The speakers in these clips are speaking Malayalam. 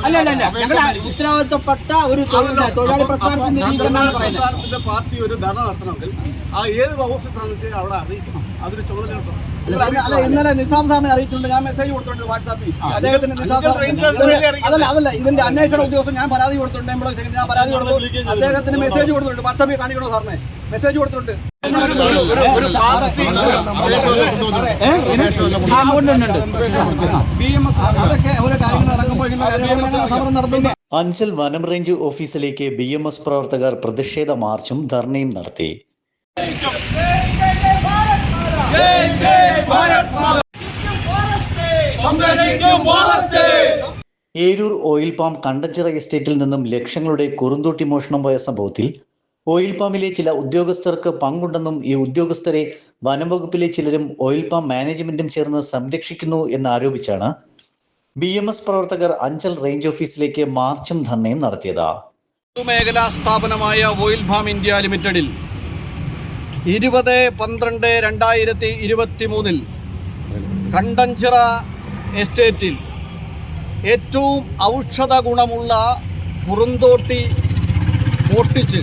അല്ല അല്ല അല്ല. ഞങ്ങൾ ഉത്തരവാദിത്തപ്പെട്ട ഒരു തൊഴിലാളി പ്രസ്ഥാനത്തിന്റെ പാർട്ടി ഒരു ധർണ നടത്തണമെങ്കിൽ ആ ഏത് ഓഫീസാണെന്ന് വെച്ചാൽ അവിടെ അറിയിക്കണം. അതൊരു ചുമതല അല്ല ഇന്നലെ നിസാം സാറിനെ അറിയിച്ചിട്ടുണ്ട് ഞാൻ മെസ്സേജ് കൊടുത്തിട്ടുണ്ട് വാട്സാപ്പിൽ അദ്ദേഹത്തിന് നിസാം അതല്ല അതല്ല ഇതിന്റെ അന്വേഷണ ഉദ്യോഗസ്ഥൻ ഞാൻ പരാതി കൊടുത്തിട്ടുണ്ട് എംപ്ലോയി സെക്രട്ടറി ഞാൻ പരാതി കൊടുത്തു അദ്ദേഹത്തിന് മെസ്സേജ് കൊടുത്തിട്ടുണ്ട് വാട്സാപ്പിൽ കാണിക്കണോ സാറിനെ മെസ്സേജ് കൊടുത്തിട്ടുണ്ട് അതൊക്കെ ഓരോ കാര്യങ്ങൾ നടക്കുമ്പോൾ സമരം നടത്തുന്നു അഞ്ചൽ വനം റേഞ്ച് ഓഫീസിലേക്ക് ബി എം എസ് പ്രവർത്തകർ പ്രതിഷേധ മാർച്ചും ധർണയും നടത്തി ഏരൂർ ഓയിൽ പാം കണ്ടച്ചിറ എസ്റ്റേറ്റിൽ നിന്നും ലക്ഷങ്ങളുടെ കുറുന്തോട്ടി മോഷണം പോയ സംഭവത്തിൽ ഓയിൽ പാമിലെ ചില ഉദ്യോഗസ്ഥർക്ക് പങ്കുണ്ടെന്നും ഈ ഉദ്യോഗസ്ഥരെ വനം വകുപ്പിലെ ചിലരും ഓയിൽ പാം മാനേജ്മെന്റും ചേർന്ന് സംരക്ഷിക്കുന്നു എന്നാരോപിച്ചാണ് ബി എം എസ് പ്രവർത്തകർ അഞ്ചൽ റേഞ്ച് ഓഫീസിലേക്ക് മാർച്ചും ധർണയും നടത്തിയത്. മേഖലാ സ്ഥാപനമായ ഓയിൽ പാം ഇന്ത്യ ലിമിറ്റഡിൽ ഇരുപത് പന്ത്രണ്ട് രണ്ടായിരത്തി ഇരുപത്തി മൂന്നിൽ കണ്ടഞ്ചിറ എസ്റ്റേറ്റിൽ ഏറ്റവും ഔഷധ ഗുണമുള്ള കുറുന്തോട്ടി മോട്ടിച്ച്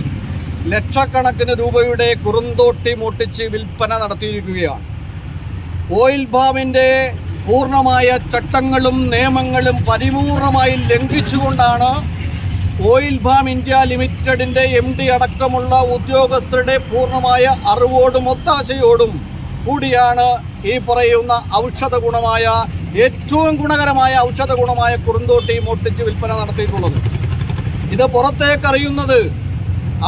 ലക്ഷക്കണക്കിന് രൂപയുടെ കുറുന്തോട്ടി മോട്ടിച്ച് വിൽപ്പന നടത്തിയിരിക്കുകയാണ്. ഓയിൽ ഫാമിന്റെ പൂർണമായ ചട്ടങ്ങളും നിയമങ്ങളും പരിപൂർണമായി ലംഘിച്ചുകൊണ്ടാണ് ഓയിൽ ഫാം ഇന്ത്യ ലിമിറ്റഡിന്റെ എം ഡി അടക്കമുള്ള ഉദ്യോഗസ്ഥരുടെ പൂർണമായ അറിവോടും ഒത്താശയോടും കൂടിയാണ് ഈ പറയുന്ന ഔഷധ ഗുണമായ ഏറ്റവും ഗുണകരമായ ഔഷധ ഗുണമായ കുറുന്തോട്ടി മോട്ടിച്ച് വിൽപ്പന നടത്തിയിട്ടുള്ളത്. ഇത് പുറത്തേക്കറിയുന്നത്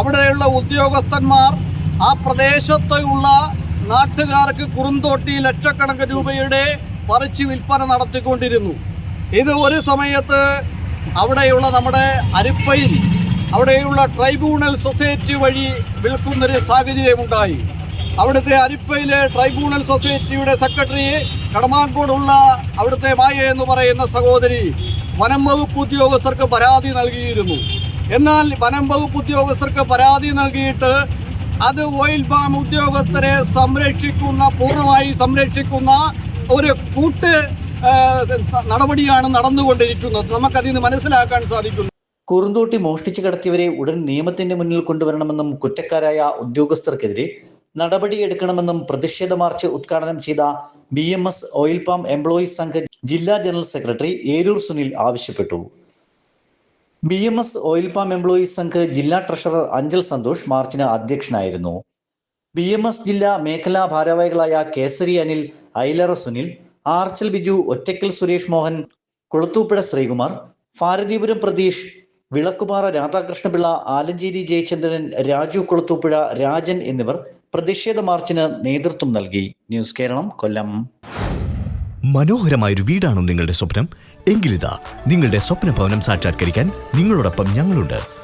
അവിടെയുള്ള ഉദ്യോഗസ്ഥന്മാർ ആ പ്രദേശത്തുള്ള നാട്ടുകാർക്ക് കുറുന്തോട്ടി ലക്ഷക്കണക്കിന് രൂപയുടെ പറിച്ച് വിൽപ്പന നടത്തിക്കൊണ്ടിരുന്നു. ഇത് ഒരു സമയത്ത് അവിടെയുള്ള നമ്മുടെ അരിപ്പയിൽ അവിടെയുള്ള ട്രൈബ്യൂണൽ സൊസൈറ്റി വഴി വിൽക്കുന്നൊരു സാഹചര്യമുണ്ടായി. അവിടുത്തെ അരിപ്പയിലെ ട്രൈബ്യൂണൽ സൊസൈറ്റിയുടെ സെക്രട്ടറി കടമാങ്കോടുള്ള അവിടുത്തെ മായ എന്ന് പറയുന്ന സഹോദരി വനം വകുപ്പ് ഉദ്യോഗസ്ഥർക്ക് പരാതി നൽകിയിരുന്നു. എന്നാൽ വനം വകുപ്പ് ഉദ്യോഗസ്ഥർക്ക് പരാതി നൽകിയിട്ട് അത് ഓയിൽ ഫാം ഉദ്യോഗസ്ഥരെ സംരക്ഷിക്കുന്ന പൂർണമായി സംരക്ഷിക്കുന്ന ഒരു കൂട്ട് നടപടിയാണ് നടന്നുകൊണ്ടിരിക്കുന്നത്. നമുക്കതിൽ നിന്ന് മനസ്സിലാക്കാൻ സാധിക്കുന്നു. കുറുന്തോട്ടി മോഷ്ടിച്ചു കടത്തിയവരെ ഉടൻ നിയമത്തിന്റെ മുന്നിൽ കൊണ്ടുവരണമെന്നും കുറ്റക്കാരായ ഉദ്യോഗസ്ഥർക്കെതിരെ നടപടിയെടുക്കണമെന്നും പ്രതിഷേധ മാർച്ച് ഉദ്ഘാടനം ചെയ്ത B M S oil palm employees Sangh ജില്ലാ ജനറൽ സെക്രട്ടറി ഏരൂർ സുനിൽ ആവശ്യപ്പെട്ടു. B M S oil palm employees Sangh ജില്ലാ ട്രഷറർ അഞ്ചൽ സന്തോഷ് മാർച്ചിന് അധ്യക്ഷനായിരുന്നു. ബി എം എസ് ജില്ലാ മേഖലാ ഭാരവാഹികളായ കേസരി അനിൽ ഐലറ സുനിൽ ആർച്ചൽ ബിജു ഒറ്റക്കൽ സുരേഷ് മോഹൻ കൊളുത്തൂപ്പുഴ ശ്രീകുമാർ ഭാരതീപുരം പ്രതീഷ് വിളക്കുപാറ രാധാകൃഷ്ണപിള്ള ആലഞ്ചേരി ജയചന്ദ്രൻ രാജു കൊളുത്തൂപ്പുഴ രാജൻ എന്നിവർ പ്രതിഷേധ മാർച്ചിന് നേതൃത്വം നൽകി. ന്യൂസ് കേരളം കൊല്ലം. മനോഹരമായൊരു വീടാണോ നിങ്ങളുടെ സ്വപ്നം. എങ്കിലിതാ നിങ്ങളുടെ സ്വപ്ന ഭവനം സാക്ഷാത്കരിക്കാൻ നിങ്ങളോടൊപ്പം ഞങ്ങളുണ്ട്.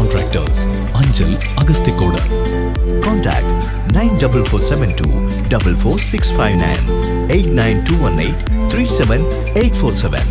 Contractors, Anjal Agastikoda. Contact 94472 44659 89218 37847